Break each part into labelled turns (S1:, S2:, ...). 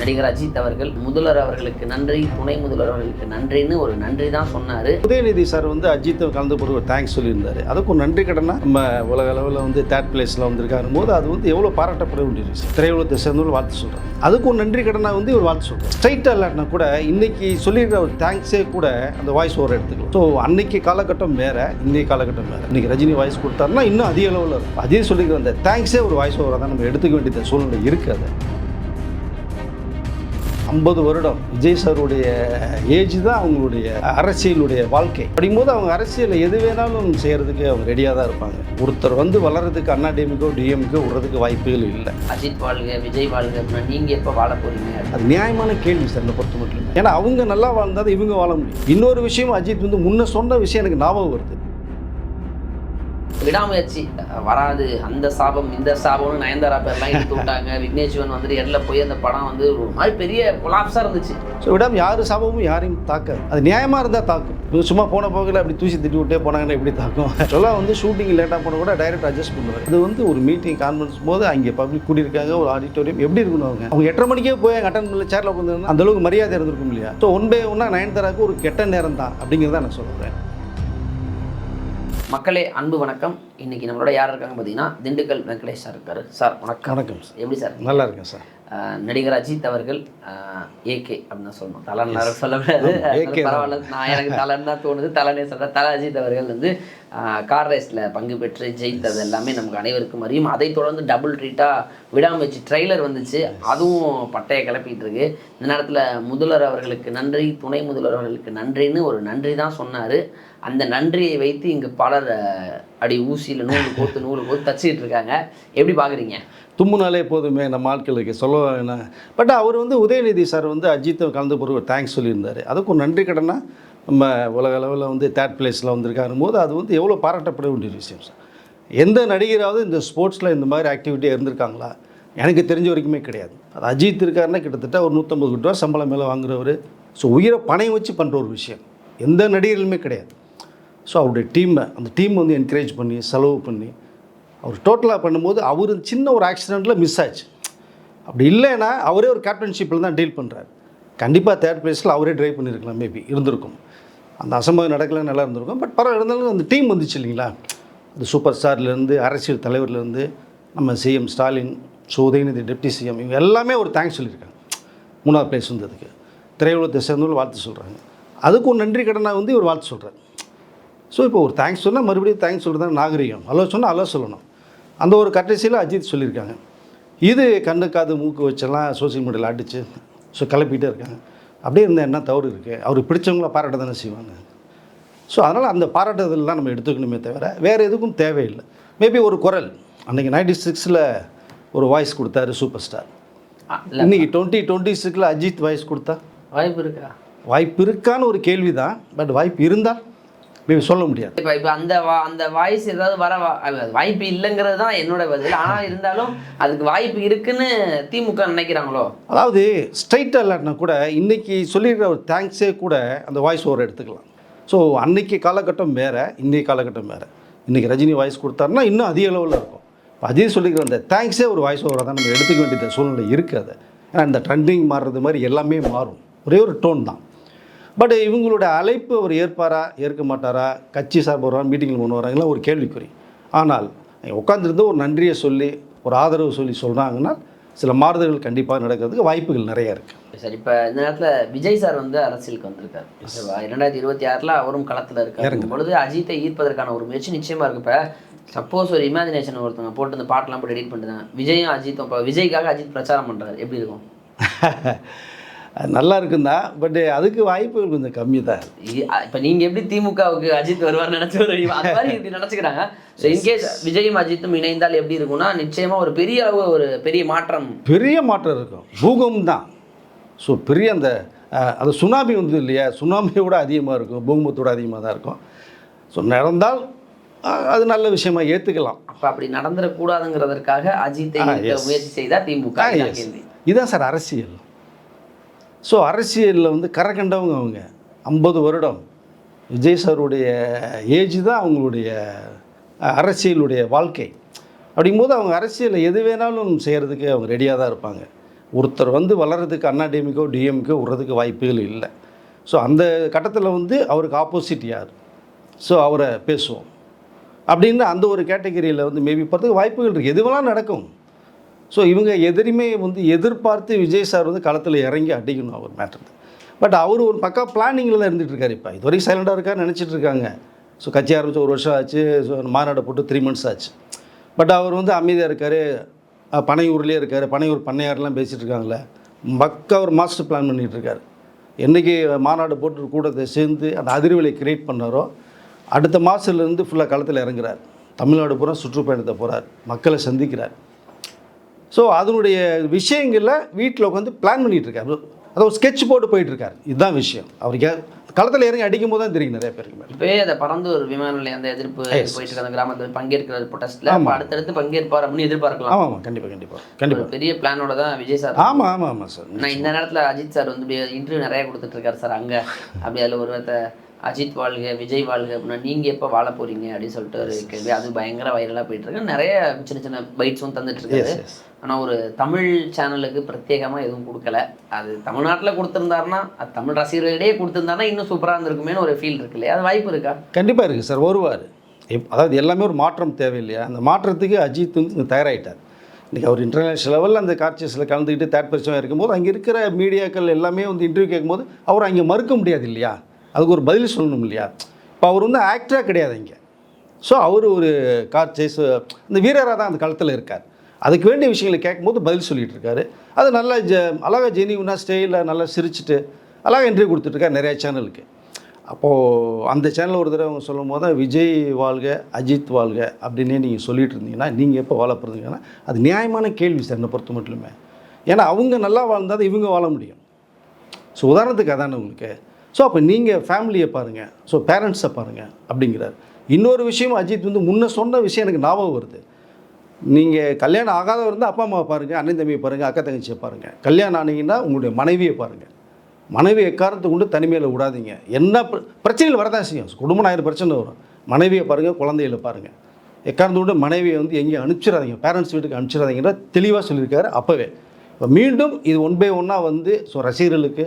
S1: நடிகர் அஜித் அவர்கள் முதல்வர் அவர்களுக்கு நன்றி துணை முதல்வர் அவர்களுக்கு நன்றின்னு ஒரு நன்றி தான் சொன்னார்.
S2: உதயநிதி சார் வந்து அஜித்தை கலந்து போட்டு ஒரு தேங்க்ஸ் சொல்லியிருந்தாரு அதுக்கும் நன்றி கடனா? நம்ம உலக அளவில் வந்து தேர்ட் பிளேஸில் வந்திருக்காரு போது அது வந்து எவ்வளோ பாராட்டப்பட வேண்டியது திரையுலகத்தை சேர்ந்தவர்கள் வாழ்த்து சொல்கிறாங்க அதுக்கும் நன்றி கடனா வந்து ஒரு வாழ்த்து சொல்கிறேன் ஸ்ட்ரைட்டாக இல்லாட்டினா கூட இன்னைக்கு சொல்லிடுற ஒரு தேங்க்ஸே கூட அந்த வாய்ஸ் ஓவர் எடுத்துக்கலாம். ஸோ அன்னைக்கு காலகட்டம் வேற இன்னைக்கு காலகட்டம் வேற. இன்னைக்கு ரஜினி வாய்ஸ் கொடுத்தாருன்னா இன்னும் அதிக அளவில் இருக்கும். அதே சொல்லிக்கிற அந்த தேங்க்ஸே ஒரு வாய்ஸ் ஓவராக தான் நம்ம எடுத்துக்க வேண்டிய சூழ்நிலை இருக்குது ஐம்பது வருடம் விஜய் சாருடைய ஏஜ் தான் அவங்களுடைய அரசியலுடைய வாழ்க்கை. அப்படிங்கும்போது அவங்க அரசியலில் எது வேணாலும் செய்கிறதுக்கு அவங்க ரெடியாக தான் இருப்பாங்க. ஒருத்தர் வந்து வளர்கிறதுக்கு அண்ணா டிஎம்கோ டிஎம்கோ விடுறதுக்கு வாய்ப்புகள் இல்லை.
S1: அஜித் வாழ்க விஜய் வாழ்க அப்படின்னா நீங்கள் எப்போ வாழ போறீங்க?
S2: அது நியாயமான கேள்வி சார் என்னை பொறுத்த மட்டும். ஏன்னா அவங்க நல்லா வாழ்ந்தால் இவங்க வாழ முடியும். இன்னொரு விஷயம் அஜித் வந்து முன்ன சொன்ன விஷயம் எனக்கு ஞாபகம் வருது.
S1: விடாமுயற்சி. வராது. அந்த சாபம் இந்த சாபம்னு நயன்தாரா பேர்லாம் எடுத்து விட்டாங்க விக்னேஷ்வன் வந்துட்டு எல்ல போய் அந்த படம் வந்து ஒரு மாதிரி பெரிய கொலாப்ஸாக இருந்துச்சு.
S2: ஸோ விடாமல் யார் சாபமும் யாரையும் தாக்காது. அது நியாயமாக இருந்தால் தாக்கும். சும்மா போன போக்கில் அப்படி தூசி திட்டி விட்டே போனாங்கன்னா எப்படி தாக்கும்? ஆக்சுவலாக வந்து ஷூட்டிங் லேட்டாக போன கூட டைரக்ட் அட்ஜஸ்ட் பண்ணுவார். இது வந்து ஒரு மீட்டிங் கான்ஃபரன்ஸ் போது அங்கே பப்ளிக் கூட்டியிருக்காங்க ஒரு ஆடிட்டோரியம் எப்படி இருக்கணும் அவங்க? அவங்க எட்டரை மணிக்கே போய் அட்டன் பண்ணல சேரில் உட்காந்துருந்தா அந்த அளவுக்கு மரியாதை இருந்திருக்கும் இல்லையா? ஸோ ஒன் பை ஒன்னா நயன்தாராவுக்கு ஒரு கெட்ட நேரம் தான் அப்படிங்கிறத நான் சொல்கிறேன்
S1: மக்களே அன்பு வணக்கம். இன்னைக்கு நம்மளோட யார் இருக்காங்க பார்த்தீங்கன்னா திண்டுக்கல் வெங்கடேஷ் சார் இருக்காரு. சார் வணக்கம்.
S2: வணக்கம் சார்.
S1: எப்படி சார்?
S2: நல்லா இருக்கேன் சார்.
S1: நடிகர் அஜித் அவர்கள் ஏகே அப்படின்னு சொல்லணும். தலன் நேரம் சொல்லக்கூடாது. பரவாயில்ல. நான் எனக்கு தலன் தான் தோணுது. தலனே சொல்கிறேன் தல அஜித் அவர்கள் வந்து கார் ரேஸில் பங்கு பெற்று ஜெயித்தது எல்லாமே நமக்கு அனைவருக்கும் அறியும். அதை தொடர்ந்து டபுள் ட்ரீட்டாக விடாமுயற்சி ட்ரெய்லர் வந்துச்சு. அதுவும் பட்டையை கிளப்பிட்டு இருக்கு. இந்த நேரத்தில் முதல்வர் அவர்களுக்கு நன்றி துணை முதல்வர் அவர்களுக்கு நன்றின்னு ஒரு நன்றி தான் சொன்னார். அந்த நன்றியை வைத்து இங்கே பலர் அடி ஊசியில் நூல் கோத்து நூல் கோத்து தச்சிட்டு இருக்காங்க. எப்படி பார்க்குறீங்க
S2: தும்முனாலே போதுமே நம்ம ஆட்களுக்கு சொல்ல வேணாம் பட் அவர் வந்து உதயநிதி சார் வந்து அஜித்தை கலந்து போகிற ஒரு தேங்க்ஸ் சொல்லியிருந்தார். அதுக்கும் நன்றி கடனாக நம்ம உலக அளவில் வந்து தேர்ட் பிளேஸில் வந்திருக்காரு போது அது வந்து எவ்வளோ பாராட்டப்பட வேண்டிய விஷயம் சார் எந்த நடிகராவது இந்த ஸ்போர்ட்ஸில் இந்த மாதிரி ஆக்டிவிட்டி இருந்திருக்காங்களா? எனக்கு தெரிஞ்ச வரைக்குமே கிடையாது. அது அஜித் இருக்காருன்னா கிட்டத்தட்ட ஒரு நூற்றம்பது கோடி ரூபா சம்பளம் மேலே வாங்குறவர். ஸோ உயிரை பணையம் வச்சு பண்ணுற ஒரு விஷயம். எந்த நடிகர்களுமே கிடையாது. ஸோ அவருடைய டீமை அந்த டீம் வந்து என்கரேஜ் பண்ணி செலவு பண்ணி அவர் டோட்டலாக பண்ணும்போது அவர் சின்ன ஒரு ஆக்சிடெண்ட்டில் மிஸ் ஆச்சு. அப்படி இல்லைன்னா அவரே ஒரு கேப்டன்ஷிப்பில் தான் டீல் பண்ணுறாரு கண்டிப்பாக தேர்ட் பிளேஸில் அவரே ட்ரைவ் பண்ணியிருக்கலாம் மேபி இருந்திருக்கும். அந்த அசம்பவம் நடக்கல நல்லா இருந்திருக்கும். பட் பரவாயில்ல இருந்தாலும் அந்த டீம் வந்துச்சு இல்லைங்களா? அது சூப்பர் ஸ்டார்லேருந்து அரசியல் தலைவர்லேருந்து நம்ம CM Stalin so Udhayanidhi deputy CM இவங்க எல்லாமே ஒரு தேங்க்ஸ் சொல்லியிருக்காங்க. மூணாவது பிளேஸ் வந்ததுக்கு. திரையுலகத்தை சேர்ந்தவர்கள் வாழ்த்து சொல்கிறாங்க அதுக்கும் நன்றி கடனாக வந்து இவர் வாழ்த்து சொல்கிறார் ஸோ இப்போ ஒரு தேங்க்ஸ் சொன்னால் மறுபடியும் தேங்க்ஸ் சொல்கிறது தான் நாகரிகம். ஹலோ சொன்னால் ஹலோ சொல்லணும். அந்த ஒரு கட்டசியில் அஜித் சொல்லியிருக்காங்க. இது கண்ணு காது மூக்கு வச்செல்லாம் சோஷியல் மீடியாவில் அடிச்சு ஸோ கிளப்பிட்டே இருக்காங்க. அப்படியே இருந்தால் என்ன தவறு இருக்குது அவருக்கு பிடிச்சவங்கள பாராட்ட தானே செய்வாங்க. ஸோ அதனால் அந்த பாராட்டுதல்லாம் நம்ம எடுத்துக்கணுமே தவிர வேறு எதுக்கும் தேவையில்லை. மேபி ஒரு குரல். அன்றைக்கி நைன்டி சிக்ஸில் ஒரு வாய்ஸ் கொடுத்தாரு சூப்பர் ஸ்டார் இன்றைக்கி டுவெண்ட்டி டுவெண்ட்டி சிக்ஸில் அஜித் வாய்ஸ் கொடுத்தா?
S1: வாய்ப்பு இருக்கா?
S2: வாய்ப்பு இருக்கான்னு ஒரு கேள்வி தான் பட் வாய்ப்பு இருந்தால் சொல்ல முடியாது.
S1: இப்போ இப்போ அந்த வா அந்த வாய்ஸ் ஏதாவது வர அது வாய்ப்பு இல்லைங்கிறது தான் என்னோட பதில். ஆனால் இருந்தாலும் அதுக்கு வாய்ப்பு இருக்குன்னு திமுக நினைக்கிறாங்களோ?
S2: அதாவது ஸ்ட்ரைட்டாக இல்லாட்டினா கூட இன்றைக்கி சொல்லிடுற ஒரு தேங்க்ஸே கூட அந்த வாய்ஸ் ஓவர் எடுத்துக்கலாம். ஸோ அன்னைக்கு காலகட்டம் வேறு இன்றைக்கி காலகட்டம் வேறு. இன்றைக்கி ரஜினி வாய்ஸ் கொடுத்தாருன்னா இன்னும் அதிக அளவில் இருக்கும். இப்போ அதே சொல்லிக்கிற அந்த தேங்க்ஸே ஒரு வாய்ஸ் ஓவராக தான் நம்ம எடுத்துக்க வேண்டிய சூழ்நிலை இருக்காது ஏன்னா இந்த ட்ரெண்டிங் மாறுறது மாதிரி எல்லாமே மாறும். ஒரே ஒரு டோன் தான். பட் இவங்களோட அழைப்பு அவர் ஏற்பாரா? ஏற்க மாட்டாரா? கட்சி சார்பு வருவார் மீட்டிங்கில் கொண்டு வராங்களா? ஒரு கேள்விக்குறி. ஆனால் உட்காந்துருந்து ஒரு நன்றியை சொல்லி ஒரு ஆதரவு சொல்லி சொல்கிறாங்கன்னா சில மாறுதல்கள் கண்டிப்பாக நடக்கிறதுக்கு வாய்ப்புகள் நிறைய இருக்குது
S1: சரி இப்போ இந்த நேரத்தில் விஜய் சார் வந்து அரசியலுக்கு வந்திருக்காரு. இரண்டாயிரத்தி இருபத்தி ஆறில் அவரும் களத்தில் இருக்காரு. பொழுது அஜித்தை ஈர்ப்பதற்கான ஒரு முயற்சி நிச்சயமாக இருக்கு. இப்போ சப்போஸ் ஒரு இமேஜினேஷன் ஒருத்தவங்க போட்டு இந்த பாட்டெல்லாம் போட்டு எடிட் பண்ணிட்டாங்க விஜயும் அஜித்தும் இப்போ விஜய்க்காக அஜித் பிரச்சாரம் பண்ணுறாரு எப்படி இருக்கும்?
S2: நல்லா இருக்குந்தா பட் அதுக்கு வாய்ப்புகள் கொஞ்சம் கம்மி தான்
S1: இப்போ நீங்கள் எப்படி திமுகவுக்கு அஜித் வருவார்னு நினச்சி அந்த மாதிரி இப்படி நினச்சிக்கிறாங்க. ஸோ இன்கேஸ் விஜயும் அஜித்தும் இணைந்தால் எப்படி இருக்கும்னா நிச்சயமாக ஒரு பெரிய அளவு ஒரு பெரிய மாற்றம்.
S2: பெரிய மாற்றம் இருக்கும். பூகம்பம் தான் ஸோ பெரிய அந்த அஹ், அது சுனாமி வந்து இல்லையா? சுனாமியோட அதிகமாக இருக்கும். பூகம்பத்தோட அதிகமாக தான் இருக்கும். ஸோ நடந்தால் அது நல்ல விஷயமா ஏற்றுக்கலாம்
S1: அப்போ அப்படி நடந்துடக்கூடாதுங்கிறதற்காக அஜித்தை. முயற்சி செய்தால் திமுக.
S2: இதுதான் சார் அரசியல். ஸோ அரசியலில் வந்து கரை கண்டவங்க அவங்க. ஐம்பது வருடம். விஜய் சாருடைய ஏஜ் தான் அவங்களுடைய அரசியலுடைய வாழ்க்கை. அப்படிங்கும்போது அவங்க அரசியலில் எது வேணாலும் செய்கிறதுக்கு அவங்க ரெடியாக தான் இருப்பாங்க. ஒருத்தர் வந்து வளர்கிறதுக்கு அண்ணா டிஎம்கோ டிஎம்கோ விடுறதுக்கு வாய்ப்புகள் இல்லை. ஸோ அந்த கட்டத்தில் வந்து அவருக்கு ஆப்போசிட் யார்? ஸோ அவரை பேசுவோம். அப்படின்னு அந்த ஒரு கேட்டகரியில் வந்து மேபி போகிறதுக்கு வாய்ப்புகள் இருக்குது எதுவெல்லாம் நடக்கும்? ஸோ இவங்க எதிரிமே வந்து எதிர்பார்த்து விஜய் சார் வந்து களத்தில் இறங்கி அடிக்கணும் அவர் மேட்டர் பட் அவர் ஒரு பக்கா பிளானிங்கில் தான் இருந்துகிட்டு இருக்காரு இப்போ. இது வரைக்கும் சைலண்டாக இருக்கா நினச்சிட்டு இருக்காங்க. ஸோ கட்சி ஆரம்பித்து ஒரு வருஷம் ஆச்சு. ஸோ மாநாடு போட்டு த்ரீ மந்த்ஸ் ஆச்சு. பட் அவர் வந்து அமைதியாக இருக்கார். பனையூர்லேயே இருக்கார். பனையூர் பண்ணையாரெலாம் பேசிகிட்டு இருக்காங்களே பக்கா ஒரு மாஸ்டர் பிளான் பண்ணிகிட்டு இருக்காரு. என்றைக்கு மாநாடு போட்டு கூட்டத்தை சேர்ந்து அந்த அதிர்வலை கிரியேட் பண்ணாரோ அடுத்த மாதத்துலேருந்து ஃபுல்லாக களத்தில் இறங்குறார். தமிழ்நாடு பூரா சுற்றுப்பயணத்தை போகிறார் மக்களை சந்திக்கிறார். ஸோ அதனுடைய விஷயங்களில் வீட்டில் உட்காந்து பிளான் பண்ணிகிட்டு இருக்காரு அதை ஒரு ஸ்கெட்ச் போட்டு போயிட்டு இருக்காரு இதுதான் விஷயம். அவருக்கு களத்தில் இறங்கி அடிக்கும் போது தான் தெரியும் நிறைய பேருக்கு மேலே.
S1: இப்பவே அந்த பறந்தூர் விமான நிலையம் அந்த எதிர்ப்பு போயிட்டு இருக்க அந்த கிராமத்தில் பங்கேற்கிற ப்ரொடெஸ்ட்ல அடுத்தடுத்து பங்கேற்பார் அப்படின்னு எதிர்பார்க்கலாம்.
S2: ஆமாம் ஆமாம் கண்டிப்பாக கண்டிப்பாக கண்டிப்பாக
S1: ஒரு பெரிய பிளானோட தான் விஜய் சார்
S2: ஆமாம் ஆமாம் ஆமாம் சார்.
S1: நான் இந்த நேரத்துல அஜித் சார் வந்து இன்டர்வியூ நிறைய கொடுத்துட்டு இருக்காரு சார் அங்க. அப்படி அதுல ஒரு வார்த்தை அஜித் வாழ்க விஜய் வாழ்க அப்படின்னா நீங்க எப்போ வாழ போறீங்க அப்படின்னு சொல்லிட்டு ஒரு கேள்வி. அது பயங்கர வைரலா போயிட்டு இருக்கு. நிறைய சின்ன சின்ன பைட்ஸும் தந்துட்டு இருக்காரு.
S2: எஸ்
S1: ஆனா ஒரு தமிழ் சேனலுக்கு பிரத்யேகமா எதுவும் கொடுக்கல. அது தமிழ்நாட்டுல கொடுத்திருந்தாருன்னா அது தமிழ் ரசிகர்களிடையே கொடுத்திருந்தாருன்னா இன்னும் சூப்பரா இருந்திருக்குமேனு ஒரு ஃபீல் இருக்கு இல்லையா? அது வாய்ப்பு இருக்கா?
S2: கண்டிப்பாக இருக்குது சார். வருவார். அதாவது எல்லாமே ஒரு மாற்றம் தேவை இல்லையா அந்த மாற்றத்துக்கு அஜித் வந்து தயாராகிட்டார் இன்றைக்கி அவர் இன்டர்நேஷனல் லெவலில் அந்த காட்சிஸில் கலந்துக்கிட்டு தேர்ட் பரிசமாக இருக்கும்போது அங்கே இருக்கிற மீடியாக்கள் எல்லாமே வந்து இன்டர்வியூ கேட்கும்போது அவர் அங்கே மறுக்க முடியாது இல்லையா? அதுக்கு ஒரு பதில் சொல்லணும் இல்லையா இப்போ அவர் வந்து ஆக்டராக கிடையாது இங்கே. ஸோ அவர் ஒரு கார் சேஸ் இந்த வீரராக தான் அந்த களத்தில் இருக்கார். அதுக்கு வேண்டிய விஷயங்களை கேட்கும்போது பதில் சொல்லிகிட்டு இருக்காரு அது நல்லா ஜ அழகாக ஜெனியூனாக ஸ்டேயில் நல்லா சிரிச்சுட்டு அழகாக இன்டர்வியூ கொடுத்துட்ருக்காரு நிறையா சேனலுக்கு அப்போது அந்த சேனல் ஒரு தடவை அவங்க சொல்லும் போது விஜய் வாழ்க அஜித் வாழ்க அப்படின்னே நீங்கள் சொல்லிகிட்டு இருந்தீங்கன்னா நீங்கள் எப்போ வாழ போகிறீங்கன்னா அது நியாயமான கேள்வி சார் என்னை பொறுத்த மட்டுமே ஏன்னா அவங்க நல்லா வாழ்ந்தால் தான் இவங்க வாழ முடியும். ஸோ உதாரணத்துக்கு அதானே உங்களுக்கு. ஸோ அப்போ நீங்கள் ஃபேமிலியை பாருங்கள் ஸோ பேரண்ட்ஸை பாருங்கள் அப்படிங்கிறார். இன்னொரு விஷயம் அஜித் வந்து முன்ன சொன்ன விஷயம் எனக்கு ஞாபகம் வருது. நீங்கள் கல்யாணம் ஆகாதவர் இருந்தால் அப்பா அம்மாவை பாருங்கள் அண்ணன் தம்பியை பாருங்கள் அக்கா தங்கச்சியை பாருங்கள் கல்யாணம் ஆனீங்கன்னா உங்களுடைய மனைவியை பாருங்கள் மனைவி எக்காரத்தை கொண்டு தனிமையில் விடாதீங்க. என்ன பிர- பிரச்சனைகள் வரதான் செய்யும். குடும்பம் ஆயிரம் பிரச்சனை வரும். மனைவியை பாருங்கள் குழந்தைகளை பாருங்கள் எக்காரத்தை கொண்டு மனைவியை வந்து எங்கேயும் அனுப்பிச்சிடாதீங்க. பேரண்ட்ஸ் வீட்டுக்கு அனுப்பிச்சிடாதீங்கிற தெளிவாக சொல்லியிருக்காரு அப்போவே. இப்போ மீண்டும் இது ஒன் பை ஒன்னாக வந்து ஸோ ரசிகர்களுக்கு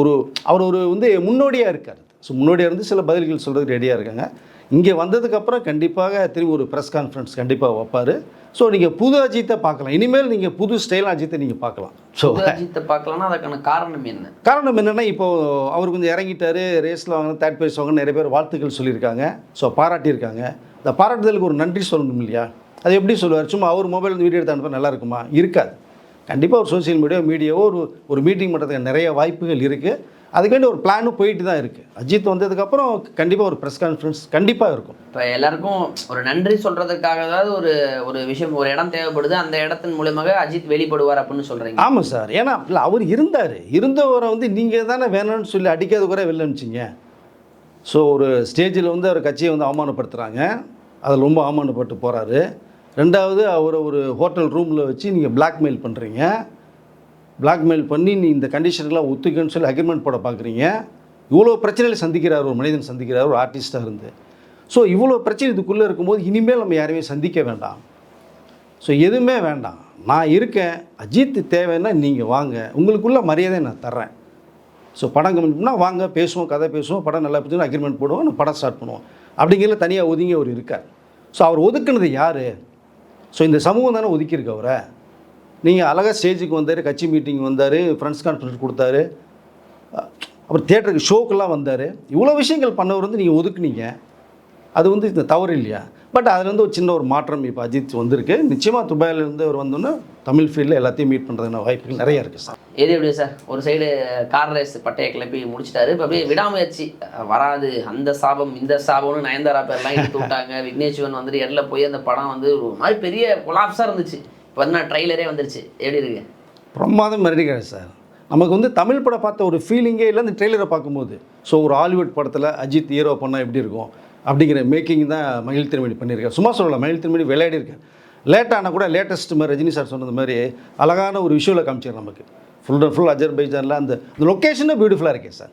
S2: ஒரு அவர் ஒரு வந்து முன்னோடியாக இருக்கார். ஸோ முன்னோடியாக இருந்து சில பதில்கள் சொல்கிறதுக்கு ரெடியாக இருக்காங்க. இங்கே வந்ததுக்கப்புறம் கண்டிப்பாக திரும்பி ஒரு ப்ரெஸ் கான்ஃபரன்ஸ் கண்டிப்பாக வைப்பார். ஸோ நீங்கள் புது அஜித்தை பார்க்கலாம். இனிமேல் நீங்கள் புது ஸ்டைல் அஜித்தை நீங்கள் பார்க்கலாம். ஸோ
S1: அஜித்தை பார்க்கலாம்னா அதுக்கான காரணம் என்ன?
S2: காரணம் என்னென்னா இப்போ அவர் கொஞ்சம் இறங்கிட்டாரு. ரேஸில் வாங்கின தேர்ட் ப்ரைஸ் வாங்க நிறைய பேர் வாழ்த்துக்கள் சொல்லியிருக்காங்க. ஸோ பாராட்டியிருக்காங்க. இந்த பாராட்டுதலுக்கு ஒரு நன்றி சொல்லணும் இல்லையா? அது எப்படி சொல்லுவார்? சும்மா அவர் மொபைல் வீடியோ எடுத்து அனுப்ப நல்லா இருக்குமா? இருக்காது. கண்டிப்பாக ஒரு சோஷியல் மீடியா மீடியாவோ ஒரு ஒரு மீட்டிங் பண்ணுறதுக்கு நிறைய வாய்ப்புகள் இருக்குது அதுக்கு வேண்டி ஒரு பிளானும் போயிட்டு தான் இருக்குது அஜித் வந்ததுக்கப்புறம் கண்டிப்பாக ஒரு ப்ரெஸ் கான்ஃபரன்ஸ் கண்டிப்பாக இருக்கும்.
S1: இப்போ எல்லாருக்கும் ஒரு நன்றி சொல்றதுக்காக ஏதாவது ஒரு ஒரு விஷயம் ஒரு இடம் தேவைப்படுது அந்த இடத்தின் மூலியமாக அஜித் வெளிப்படுவார் அப்படின்னு சொல்றீங்க.
S2: ஆமாம் சார். ஏன்னா இல்லை அவர் இருந்தார். இருந்தவரை வந்து நீங்கள் தானே வேணும்னு சொல்லி அடிக்காத கூட வெளில அனுப்பிச்சிங்க ஸோ ஒரு ஸ்டேஜில் வந்து அவர் கட்சியை வந்து அவமானப்படுத்துகிறாங்க அதில் ரொம்ப அவமானப்பட்டு போகிறாரு ரெண்டாவது அவரை ஒரு ஹோட்டல் ரூமில் வச்சு நீங்கள் பிளாக்மெயில் பண்ணுறீங்க பிளாக்மெயில் பண்ணி நீ இந்த கண்டிஷனுக்கெலாம் ஒத்துக்கன்னு சொல்லி அக்ரிமெண்ட் போட பார்க்குறீங்க இவ்வளோ பிரச்சனையில் சந்திக்கிறார் ஒரு மனிதன் சந்திக்கிறார் ஒரு ஆர்டிஸ்ட்டாக இருந்து. ஸோ இவ்வளோ பிரச்சனை இதுக்குள்ளே இருக்கும்போது இனிமேல் நம்ம யாரையுமே சந்திக்க வேண்டாம். ஸோ எதுவுமே வேண்டாம். நான் இருக்கேன். அஜித் தேவைன்னா நீங்கள் வாங்க. உங்களுக்குள்ள மரியாதை நான் தர்றேன். ஸோ படம் கமிட்னா வாங்க பேசுவோம் கதை பேசுவோம் படம் நல்லா பிடிச்சுன்னா அக்ரிமெண்ட் போடுவோம் நம்ம படம் ஸ்டார்ட் பண்ணுவோம். அப்படிங்கிறத தனியாக ஒதுங்கி அவர் இருக்கார். ஸோ அவர் ஒதுக்குனது யார்? ஸோ இந்த சமூகம் தானே ஒதுக்கியிருக்கு அவரை? நீங்கள் அழகாக ஸ்டேஜுக்கு வந்தார் கட்சி மீட்டிங் வந்தார் ஃப்ரெண்ட்ஸ் கான்ஃபரன்ஸ் கொடுத்தாரு. அப்புறம் தேட்டருக்கு ஷோக்கெல்லாம் வந்தார். இவ்வளோ விஷயங்கள் பண்ணவர் வந்து நீங்கள் ஒதுக்குனீங்க. அது வந்து இந்த தவறு இல்லையா? பட் அதுல இருந்து ஒரு சின்ன ஒரு மாற்றம் இப்போ அஜித் வந்திருக்கு. நிச்சயமாக துபாயிலேருந்து அவர் வந்தோன்னே தமிழ் ஃபீல்டில் எல்லாத்தையும் மீட் பண்ணுறதுக்கான வாய்ப்புகள் நிறைய இருக்குது சார்.
S1: எது எப்படி சார்? ஒரு சைடு கார் ரேஸ் பட்டையை கிளப்பி முடிச்சிட்டாரு. இப்போ அப்படியே விடாமுயற்சி. வராது. அந்த சாபம் இந்த சாபம்னு நயன்தாரா பேர்லாம் எடுத்து விட்டாங்க. விக்னேஷ் சிவன் வந்துட்டு இடத்துல போய் அந்த படம் வந்து ஒரு மாதிரி பெரிய கொலாப்ஸாக இருந்துச்சு. இப்போ வந்து நான் ட்ரைலரே வந்துருச்சு. எப்படி இருக்கு?
S2: பிரமாதம் மிரட்டிக்கிறார் சார். நமக்கு வந்து தமிழ் படம் பார்த்த ஒரு ஃபீலிங்கே இல்லை இந்த ட்ரெய்லரை பார்க்கும்போது. ஸோ ஒரு ஹாலிவுட் படத்தில் அஜித் ஹீரோ பண்ணால் எப்படி இருக்கும்? அப்படிங்கிற மேக்கிங் தான் மகிழ் திருமணி பண்ணியிருக்காரு. சும்மா சொல்லலாம் மகிழ் திருமணி விளையாடி லேட்டானா கூட லேட்டஸ்ட் மாதிரி ரஜினி சார் சொன்னது மாதிரி அழகான ஒரு விஷுவலை காமிச்சார் நமக்கு. ஃபுல் அண்ட் ஃபுல் அஜர்பைஜானில் அந்த அந்த லொக்கேஷனே பியூட்டிஃபுல்லாக இருக்கேன் சார்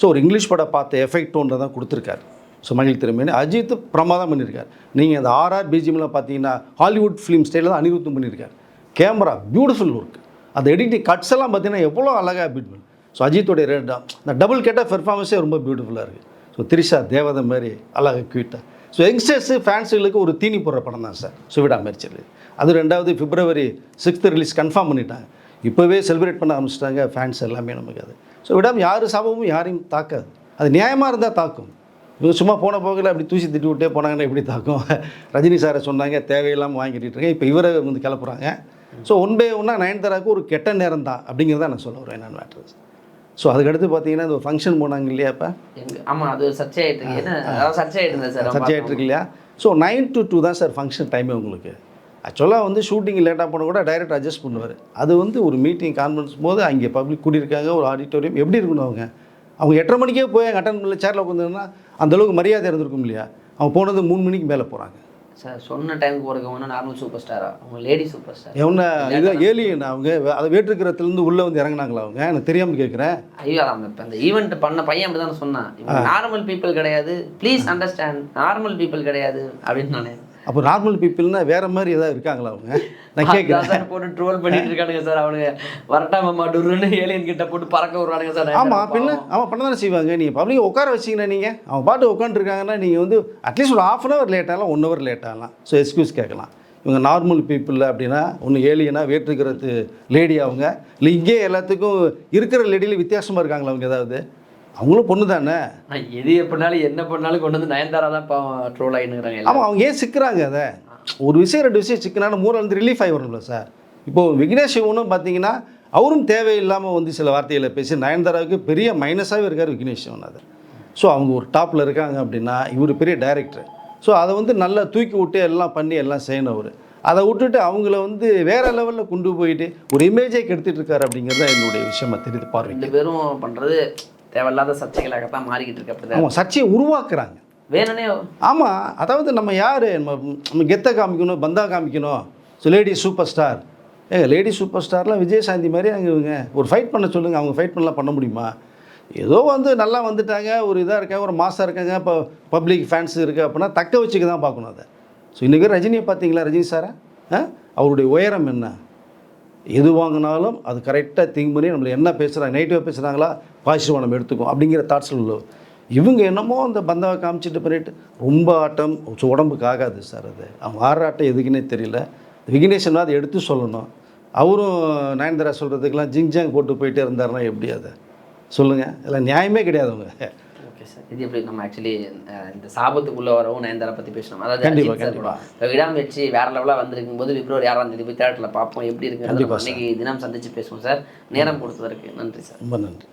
S2: ஸோ ஒரு இங்கிலீஷ் படம் பார்த்த எஃபெக்ட் ஒன்றை தான் கொடுத்துருக்காரு. ஸோ மகிழ் திருமணி அஜித் பிரமாதம் பண்ணியிருக்கார். நீங்கள் அந்த ஆர்ஆர் பிஜிஎம்லாம் பார்த்தீங்கன்னா ஹாலிவுட் ஃபிலிம் ஸ்டைலில் தான் அனிருத்தம் பண்ணியிருக்கார். கேமரா பியூட்டிஃபுல் ஒர்க் அந்த எடிட்டிங் கட்ஸ் எல்லாம் பார்த்தீங்கன்னா எவ்வளோ அழகாக பியூட்டிஃபுல் ஸோ அஜித்தோடைய ரேட் இந்த டபுள் கேட்டால் பெர்ஃபார்மன்ஸே ரொம்ப பியூட்டிஃபுல்லாக இருக்குது ஸோ திரிஷா தேவதை மாதிரி அழகாக க்யூட்டாக ஸோ யங்ஸ்டர்ஸு ஃபேன்ஸுகளுக்கு ஒரு தீனி போடுற படம் தான் சார் சுவிடா மெர்ச்சல். அது ரெண்டாவது பிப்ரவரி சிக்ஸ்த்து ரிலீஸ் கன்ஃபார்ம் பண்ணிட்டாங்க. இப்போவே செலிப்ரேட் பண்ண ஆரம்பிச்சிட்டாங்க ஃபேன்ஸ் எல்லாமே நமக்கு அது. ஸோ விடாமல் யார் சாபமும் யாரையும் தாக்காது. அது நியாயமாக இருந்தால் தாக்கும். இவங்க சும்மா போன போகல அப்படி தூசி திட்டி விட்டே போனாங்கன்னா எப்படி தாக்கும்? ரஜினி சாரை சொன்னாங்க தேவையில்லாமல் வாங்கிட்டு இருக்கேன் இப்போ இவரை வந்து கிளப்புறாங்க. ஸோ ஒன் பை ஒன்றா நயன்தாராவுக்கு ஒரு கெட்ட நேரம் தான் அப்படிங்கிறத நான் சொல்ல வரேன் நான் மேட்ரு ஸோ அதுக்கடுத்து பார்த்தீங்கன்னா இந்த ஃபங்க்ஷன் போனாங்க இல்லையா இப்போ
S1: எங்க ஆமா அது சர்ச்சை அதாவது சர்ச்சை இருந்தது சார்
S2: சர்ச்சை ஆகிட்டு இருக்கு இல்லையா? ஸோ நைன் டு டூ தான் சார் ஃபங்க்ஷன் டைமே உங்களுக்கு. ஆக்சுவலாக வந்து ஷூட்டிங் லேட்டாக போன கூட டைரக்ட் அட்ஜஸ்ட் பண்ணுவார். அது வந்து ஒரு மீட்டிங் கான்ஃபரன்ஸ் போது அங்கே பப்ளிக் கூட்டியிருக்காங்க ஒரு ஆடிட்டோரியம் எப்படி இருக்கணும் அவங்க? அவங்க எட்டரை மணிக்கே போய் அங்கே அட்டன் பண்ணல சேரில் உட்காந்துருந்தா அந்த அளவுக்கு மரியாதை இருந்திருக்கும் இல்லையா? அவங்க போனது மூணு மணிக்கு மேலே போகிறாங்க
S1: சார் சொன்ன டைமுக்கு போறவங்க நார்மல் சூப்பர் ஸ்டாரா அவங்க லேடி சூப்பர் ஸ்டார்
S2: எவன இது ஏலியன் அவங்க? அதை வேற்றுக்கிறதுலேருந்து உள்ளே வந்து இறங்குனாங்களா அவங்க? எனக்கு தெரியாமல் கேட்குறேன்.
S1: ஐயோ அதான் அந்த- அந்த ஈவெண்ட் பண்ண பையன் அப்படி தானே சொன்னான் நார்மல் பீப்புள் கிடையாது. ப்ளீஸ் அண்டர்ஸ்டாண்ட் நார்மல் பீப்புள் கிடையாது அப்படின்னு நானே
S2: அப்போ நார்மல் பீப்புள்னா வேற மாதிரி ஏதாவது இருக்காங்களா அவங்க? நான் கேட்குறேன்
S1: போட்டு ட்ரோல் பண்ணிட்டு இருக்கானுங்க சார் அவனுங்க. வரட்டாம மாட்டுருன்னு ஏலியன் கிட்ட போட்டு பறக்க விடுறானுங்க சார்.
S2: ஆமாம் பின்ன அவன் பண்ண தானே செய்வாங்க நீங்கள் பப்ளிக் உட்கார வச்சிங்கன்னா நீங்கள் அவன் பாட்டு உட்காந்துருக்காங்கன்னா நீங்கள் வந்து அட்லீஸ்ட் ஒரு ஆஃப் அன் ஹவர் லேட் ஆகலாம் ஒன் ஹவர் லேட் ஆகலாம். ஸோ எக்ஸ்கியூஸ் கேட்கலாம். இவங்க நார்மல் பீப்புள் அப்படின்னா ஒன்று ஏலியனா வேற்றுக்கிறது லேடி அவங்க. இல்லை இங்கே எல்லாத்துக்கும் இருக்கிற லேடியில் வித்தியாசமாக இருக்காங்களா அவங்க ஏதாவது? அவங்களும் பொண்ணு தானே?
S1: எது எப்படினாலும் என்ன பண்ணாலும் கொண்டு வந்து நயன்தாரா தான் ட்ரோல் ஆகினுங்கிறாங்க
S2: ஆமாம் அவங்க ஏன் சிக்கிறாங்க அதை? ஒரு விஷயம் ரெண்டு விஷயம் சிக்கினாலும் மூணு வந்து ரிலீஃப் ஆகி வரும்ல சார். இப்போது விக்னேஷ் சிவனும் பார்த்தீங்கன்னா அவரும் தேவையில்லாமல் வந்து சில வார்த்தைகளை பேசி நயன்தாராவுக்கு பெரிய மைனஸாகவே இருக்கார் விக்னேஷ் சிவன் அது. ஸோ அவங்க ஒரு டாப்பில் இருக்காங்க அப்படின்னா இவர் பெரிய டைரக்டர் ஸோ அதை வந்து நல்லா தூக்கி விட்டு எல்லாம் பண்ணி எல்லாம் செய்யணும் அவர். அதை விட்டுட்டு அவங்கள வந்து வேற லெவலில் கொண்டு போயிட்டு ஒரு இமேஜை கெடுத்துட்டு இருக்காரு அப்படிங்கிறது என்னுடைய விஷயமா தெரியுது பார்வை
S1: பேரும் பண்றது தேவையில்லாத சர்ச்சைகளாகத்தான் மாறிக்கிட்டு இருக்கு அப்படிதான்.
S2: அவங்க சர்ச்சையை உருவாக்குறாங்க.
S1: வேணுனே
S2: ஆமாம் அதாவது நம்ம யார்? நம்ம நம்ம கெத்தை காமிக்கணும் பந்தா காமிக்கணும். ஸோ லேடி சூப்பர் ஸ்டார் ஏங்க லேடி சூப்பர் ஸ்டார்லாம் விஜயசாந்தி மாதிரி அங்கே இவங்க. ஒரு ஃபைட் பண்ண சொல்லுங்கள் அவங்க ஃபைட் பண்ணலாம் பண்ண முடியுமா? ஏதோ வந்து நல்லா வந்துட்டாங்க ஒரு இதாக இருக்காங்க ஒரு மாசாக இருக்காங்க இப்போ பப்ளிக் ஃபேன்ஸ் இருக்குது அப்படின்னா தக்க வச்சுக்க தான் பார்க்கணும் அதை. ஸோ இன்றைக்கி ரஜினியை பார்த்தீங்களா ரஜினி சாரை? ஆ? அவருடைய உயரம் என்ன? எது வாங்கினாலும் அது கரெக்டாக திங்க் பண்ணி நம்மளை என்ன பேசுகிறாங்க நெகட்டிவாக பேசுகிறாங்களா பாசிட்டிவாக நம்ம எடுத்துக்கும் அப்படிங்கிற தாட்ஸில் உள்ள இவங்க என்னமோ அந்த பந்தாவை காமிச்சிட்டு பண்ணிட்டு ரொம்ப ஆட்டம் உடம்புக்கு ஆகாது சார் அது. அவங்க ஆடுற ஆட்டம் எதுக்குன்னே தெரியல. விக்னேஷன் அதை எடுத்து சொல்லணும். அவரும் நயன்தாரா சொல்கிறதுக்கெல்லாம் ஜிங்ஜாங் போட்டு போயிட்டே இருந்தாருன்னா எப்படி அதை? சொல்லுங்கள் இதெல்லாம் நியாயமே கிடையாது அவங்க.
S1: Okay sir. இது எப்படி நம்ம ஆக்சுவலி இந்த சாபத்துக்குள்ள வரவும் நயன்தாரா பத்தி பேசணும். அதாவது
S2: கண்டிப்பா,
S1: அஜித் சார்
S2: கண்டிப்பா.
S1: கூட. இப்ப விடாமுயற்சி வேற லெவலா வந்திருக்கும் போது பிப்ரவரி ஆறாம் தேதி போய் தேட்டரில் பார்ப்போம். எப்படி இருக்கு இன்னைக்கு தினம் சந்திச்சு பேசுவோம் சார். நேரம் கொடுத்ததற்கு நன்றி சார்.
S2: ரொம்ப நன்றி.